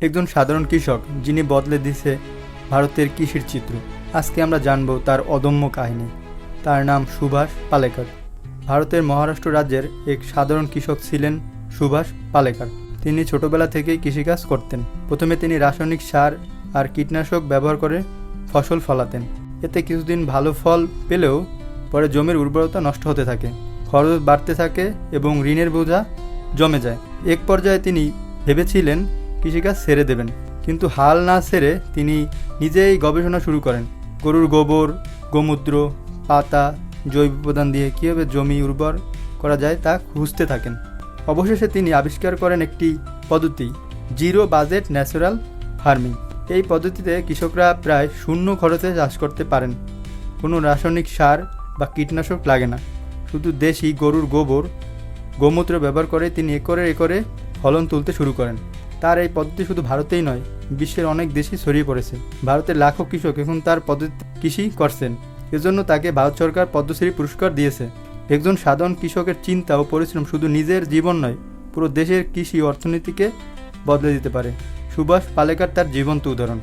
একজন সাধারণ কৃষক যিনি বদলে দিছে ভারতের কৃষির চিত্র। আজকে আমরা জানব তার অদম্য কাহিনী। তার নাম সুভাষ পালেকর। ভারতের মহারাষ্ট্র রাজ্যের এক সাধারণ কৃষক ছিলেন সুভাষ পালেকর। তিনি ছোটবেলা থেকেই কৃষিকাজ করতেন। প্রথমে তিনি রাসায়নিক সার আর কীটনাশক ব্যবহার করে ফসল ফলাতেন। এতে কিছুদিন ভালো ফল পেলেও পরে জমির উর্বরতা নষ্ট হতে থাকে, খরচ বাড়তে থাকে এবং ঋণের বোঝা জমে যায়। এক পর্যায়ে তিনি ভেবেছিলেন কৃষিকাজ ছেড়ে দেবেন। কিন্তু হাল না ছেড়ে তিনি নিজেই গবেষণা শুরু করেন। গরুর গোবর, গোমূত্র, পাতা, জৈব উপাদান দিয়ে কীভাবে জমি উর্বর করা যায় তা খুঁজতে থাকেন। অবশেষে তিনি আবিষ্কার করেন একটি পদ্ধতি, জিরো বাজেট ন্যাচারাল ফার্মিং। এই পদ্ধতিতে কৃষকরা প্রায় শূন্য খরচে চাষ করতে পারেন। কোনো রাসায়নিক সার বা কীটনাশক লাগে না। শুধু দেশি গরুর গোবর, গোমূত্র ব্যবহার করে তিনি একরে একরে ফলন তুলতে শুরু করেন। তার এই পদ্ধতি শুধু ভারতেই নয়, বিশ্বের অনেক দেশই ছড়িয়ে পড়েছে। ভারতের লাখো কৃষক এখন তার পদ্ধতি কৃষি করছেন। এজন্য তাকে ভারত সরকার পদ্মশ্রী পুরস্কার দিয়েছে। একজন সাধারণ কৃষকের চিন্তা ও পরিশ্রম শুধু নিজের জীবন নয়, পুরো দেশের কৃষি অর্থনীতিকে বদলে দিতে পারে। সুভাষ পালেকার তার জীবন্ত উদাহরণ।